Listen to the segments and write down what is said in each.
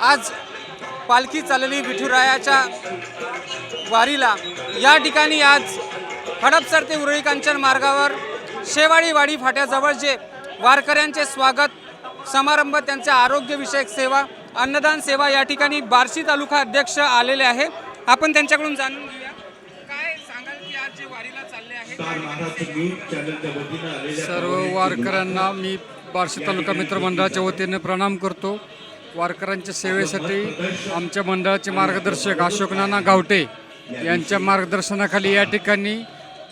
आज पालखी चालली विठुरायाच्या वारीला. या ठिकाणी आज हडपसर ते उरळी कांचन मार्गावर शेवाळी वाडी फाट्याजवळ जे वारकऱ्यांचे स्वागत समारंभ त्यांच्या आरोग्यविषयक सेवा अन्नदान सेवा या ठिकाणी बार्शी तालुका अध्यक्ष आलेले आहे. आपण त्यांच्याकडून जाणून घेऊया. काय सांगाल की आज जे वारीला चालले आहे? सर्व वारकऱ्यांना मी बार्शी तालुका मित्र मंडळाच्या वतीने प्रणाम करतो. वारकऱ्यांच्या सेवेसाठी आमच्या मंडळाचे मार्गदर्शक अशोक नाना गावटे यांच्या मार्गदर्शनाखाली या ठिकाणी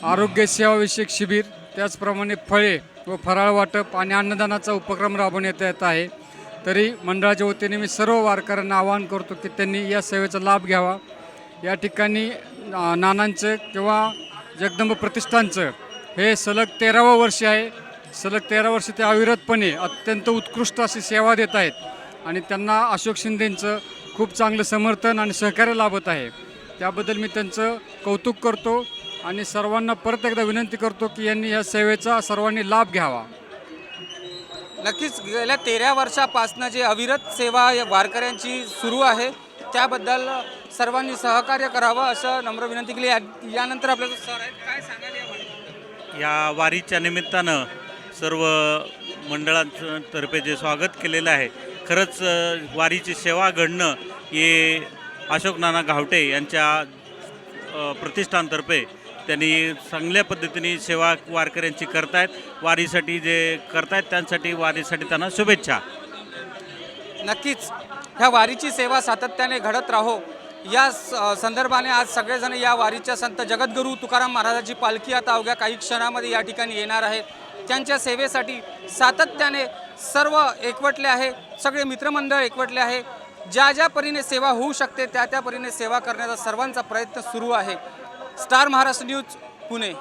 आरोग्य सेवाविषयक शिबिर त्याचप्रमाणे फळे व फराळ वाटप आणि अन्नदानाचा उपक्रम राबवण्यात येत आहे. तरी मंडळाच्या वतीने मी सर्व वारकऱ्यांना आवाहन करतो की त्यांनी या सेवेचा लाभ घ्यावा. या ठिकाणी नानांचं किंवा जगदंब प्रतिष्ठानचं हे सलग तेरावं वर्ष आहे. सलग तेरा वर्ष ते अविरतपणे अत्यंत उत्कृष्ट अशी सेवा देत आहेत. आणि त्यांना अशोक शिंदेंचं खूप चांगलं समर्थन आणि सहकार्य लाभत आहे. त्याबद्दल मी त्यांचं कौतुक करतो आणि सर्वांना परत एकदा विनंती करतो की यांनी या सेवेचा सर्वांनी लाभ घ्यावा. नक्कीच गेल्या तेरा वर्षापासनं जे अविरत सेवा या वारकऱ्यांची सुरू आहे त्याबद्दल सर्वांनी सहकार्य करावं असं नम्र विनंती केली. या- यानंतर आपल्याला सर आहेत काय सांगाल या? या वारीच्या निमित्तानं सर्व मंडळांतर्फे जे स्वागत केलेलं आहे खरंच वारीची सेवा घडणं हे अशोक नाना घावटे यांच्या प्रतिष्ठानतर्फे त्यांनी चांगल्या पद्धतीने सेवा वारकऱ्यांची करतायत. वारीसाठी जे करतायत त्यांसाठी वारीसाठी त्यांना शुभेच्छा. नक्कीच. ह्या वारीची सेवा सातत्याने घडत राहो. या स- संदर्भाने आज सगळेजण या वारीच्या संत जगद्गुरू तुकाराम महाराजाची पालखी आता अवघ्या काही क्षणामध्ये या ठिकाणी येणार आहे. त्यांच्या सेवेसाठी सातत्याने सर्व एकवटले आहे सगळे मित्रमंडळ एकवटले आहे. ज्या ज्या परीने सेवा होऊ शकते त्या त्या परीने सेवा करण्याचा सर्वांचा प्रयत्न सुरू आहे. Star Maharashtra news Pune.